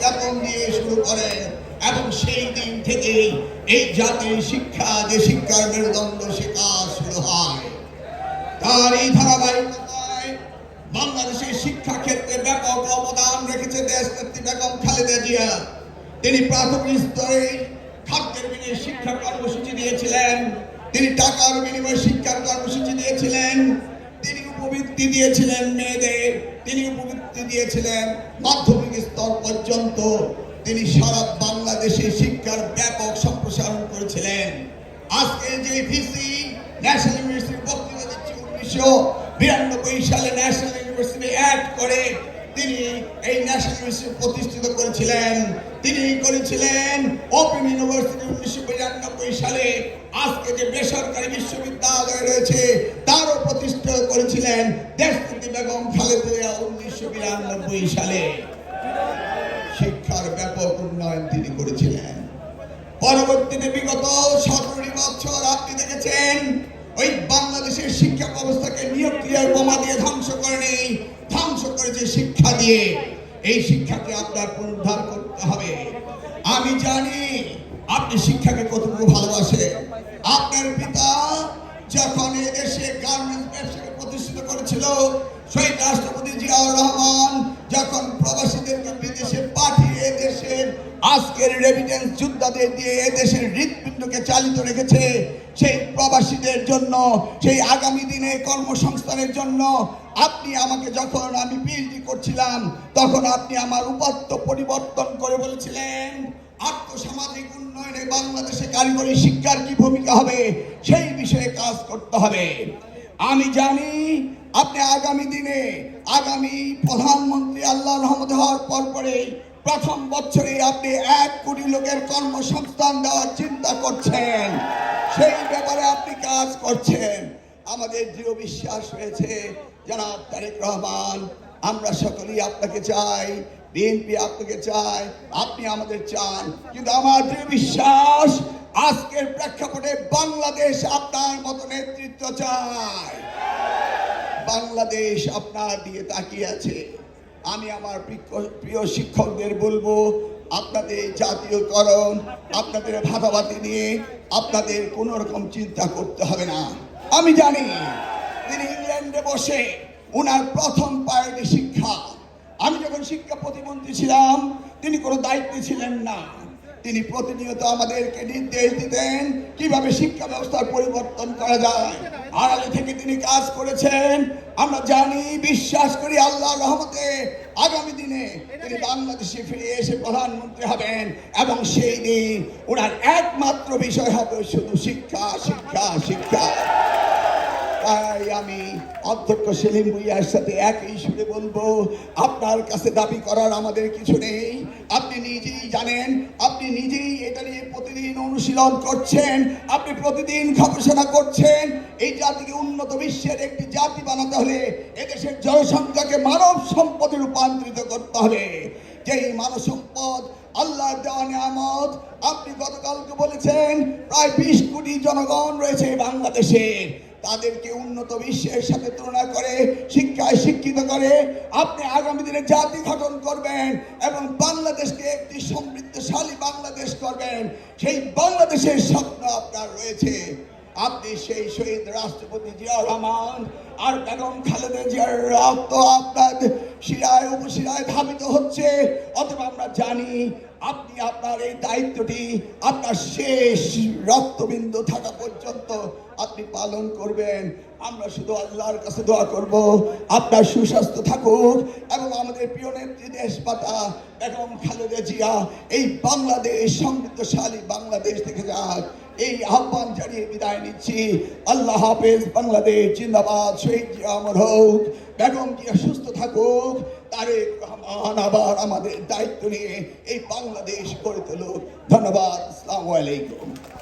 বেতন দিয়ে শুরু করেন এবং সেই দিন থেকে এই জাতির শিক্ষা, যে শিক্ষার মেরুদণ্ড সে শুরু হয়। তার এই ধারাবাহিকতায় বাংলাদেশের শিক্ষা ক্ষেত্রে ব্যাপক অবদান রেখেছে দেশ নেত্রী বেগম খালেদা জিয়া। তিনি প্রাথমিক স্তরে খাদ্যের বিনিময়ে শিক্ষা কর্মসূচি দিয়েছিলেন। তিনি টাকার বিনিময়ে শিক্ষার কর্মসূচি দিয়েছিলেন। উপবৃত্তি দিয়েছিলেন মেয়েদের তিনি উপবৃত্তি দিয়েছিলেন মাধ্যমিক স্তর পর্যন্ত। তিনি সারা বাংলাদেশে শিক্ষার ব্যাপক সম্প্রসারণ করেছিলেন। আজকে যে ভিসি ন্যাশনাল ইউনিভার্সিটি বক্তৃতা দিচ্ছে উনিশশো বিরানব্বই সালে ন্যাশনাল ইউনিভার্সিটি অ্যাক্ট করে তিনি এই ন্যাশনাল ইউনিভার্সিটি প্রতিষ্ঠিত করেছিলেন। তিনি করেছিলেন ওপেন ইউনিভার্সিটি উনিশশো বিরানব্বই সালে। আজকে যে বেসরকারি বিশ্ববিদ্যালয় রয়েছে প্রতিষ্ঠা করেছিলেন দেশপতি বেগম খালেদা উনিশশো বিরানব্বই সালে। শিক্ষার ব্যাপক উন্নয়ন তিনি করেছিলেন। পরবর্তীতে বিগত সতেরোটি বছর আপনি দেখেছেন, ওই বাংলাদেশের শিক্ষা ব্যবস্থাকে নিয়োক্রিয়ার বোমা দিয়ে ধ্বংস করেনি, ধ্বংস করেছে শিক্ষা দিয়ে। এই শিক্ষাকে আপনার পুনরুদ্ধার করতে হবে। আমি জানি আপনি শিক্ষাকে কতটুকু ভালোবাসেন। আপনার পিতা যখন এদেশে গার্মেন্টস ব্যবসাকে প্রতিষ্ঠিত করেছিল শহীদ রাষ্ট্রপতি জিয়াউর রহমান, যখন প্রবাসীদেরকে বিদেশে পাঠিয়ে দেশের আজকের রেমিটেন্স যোদ্ধাদের দিয়ে এদেশের হৃৎপিণ্ডকে চালিত রেখেছে, সেই প্রবাসীদের জন্য, সেই আগামী দিনে কর্মসংস্থানের জন্য আপনি আমাকে যখন আমি পিএইচডি করছিলাম, তখন আপনি আমার উপাত্ত পরিবর্তন করে বলেছিলেন আর্থসামাজিক উন্নয়নে বাংলাদেশে কারিগরি শিক্ষার কি ভূমিকা হবে, সেই বিষয়ে কাজ করতে হবে। আমি জানি আপনি আগামী দিনে আগামী প্রধানমন্ত্রী আল্লাহ রহমত হওয়ার পর পরে প্রথম বছরে আপনি এক কোটি লোকের কর্মসংস্থান দেওয়ার চিন্তা করছেন। সেই ব্যাপারে আপনি কাজ করছেন। আমাদের দৃঢ় বিশ্বাস রয়েছে, জনাব তারেক রহমান, আমরা সকলেই আপনাকে চাই বিএনপি আপনাকে চায়, আপনি আমাদের চান। কিন্তু আমার দৃঢ় বিশ্বাস, আজকের প্রেক্ষাপটে বাংলাদেশ আপনার মতো নেতৃত্ব চায়। বাংলাদেশ আপনার দিকে তাকিয়ে আছে। আমি আমার প্রিয়- শিক্ষকদের বলব, আপনাদের জাতীয়করণ, আপনাদের ভাতাভাতি নিয়ে আপনাদের কোনো রকম চিন্তা করতে হবে না। আমি জানি, তিনি ইংল্যান্ডে বসে ওনার প্রথম শিক্ষা আমি যখন শিক্ষা প্রতিমন্ত্রী ছিলাম, তিনি কোনো দায়িত্বে ছিলেন না। তিনি প্রতিনিয়ত আমাদেরকে নির্দেশ দিতেন কীভাবে শিক্ষা ব্যবস্থার পরিবর্তন করা যায়। আড়ালে থেকে তিনি কাজ করেছেন। আমরা জানি, বিশ্বাস করি আল্লাহ রহমতে আগামী দিনে তিনি বাংলাদেশে ফিরে এসে প্রধানমন্ত্রী হবেন এবং সেই দিন ওনার একমাত্র বিষয় হবে শুধু শিক্ষা শিক্ষা শিক্ষা। তাই আমি অধ্যক্ষ সেলিম ভুইয়ার সাথে একই সুরে বলব, আপনার কাছে দাবি করার আমাদের কিছু নেই। আপনি নিজেই জানেন, আপনি নিজেই এটা নিয়ে প্রতিদিন অনুশীলন করছেন, আপনি প্রতিদিন গবেষণা করছেন। এই জাতিকে উন্নত বিশ্বের একটি জাতি বানাতে হলে এদেশের জনসংখ্যাকে মানব সম্পদে রূপান্তরিত করতে হবে যেই মানব সম্পদ আল্লাহ দেওয়া নিয়ামত, আপনি গতকালকে বলেছেন, প্রায় বিশ কোটি জনগণ রয়েছে এই বাংলাদেশে। তাদেরকে উন্নত বিশ্বের সাথে তুলনা করে, শিক্ষায় শিক্ষিত করে, আপনি আগামী দিনে জাতি গঠন করবেন এবং বাংলাদেশকে একটি সমৃদ্ধশালী বাংলাদেশ করবেন। সেই বাংলাদেশের স্বপ্ন আপনার রয়েছে। আপনি সেই শহীদ রাষ্ট্রপতি জিয়াউর রহমান আর বেগম খালেদা জিয়ার রক্ত আপনার শিরায় উপশিরায় ধাবিত হচ্ছে। অথবা আমরা জানি আপনি আপনার এই দায়িত্বটি আপনার শেষ রক্তবিন্দু থাকা পর্যন্ত আপনি পালন করবেন। আমরা শুধু আল্লাহর কাছে দোয়া করব। আপনার সুস্বাস্থ্য থাকুক। এবং আমাদের প্রিয় নেত্রী দেশপাতা বেগম খালেদা জিয়া, এই বাংলাদেশ, সমৃদ্ধশালী বাংলাদেশ থেকে যাক। এই আহ্বান জানিয়ে বিদায় নিচ্ছি। আল্লাহ হাফেজ, বাংলাদেশ জিন্দাবাদ, শহীদ জিয়া অমর হোক। বেগম জিয়া সুস্থ থাকুক। তারেক রহমান আবার আমাদের দায়িত্ব নিয়ে এই বাংলাদেশ গড়ে তুলুক। ধন্যবাদ। আসসালামু আলাইকুম।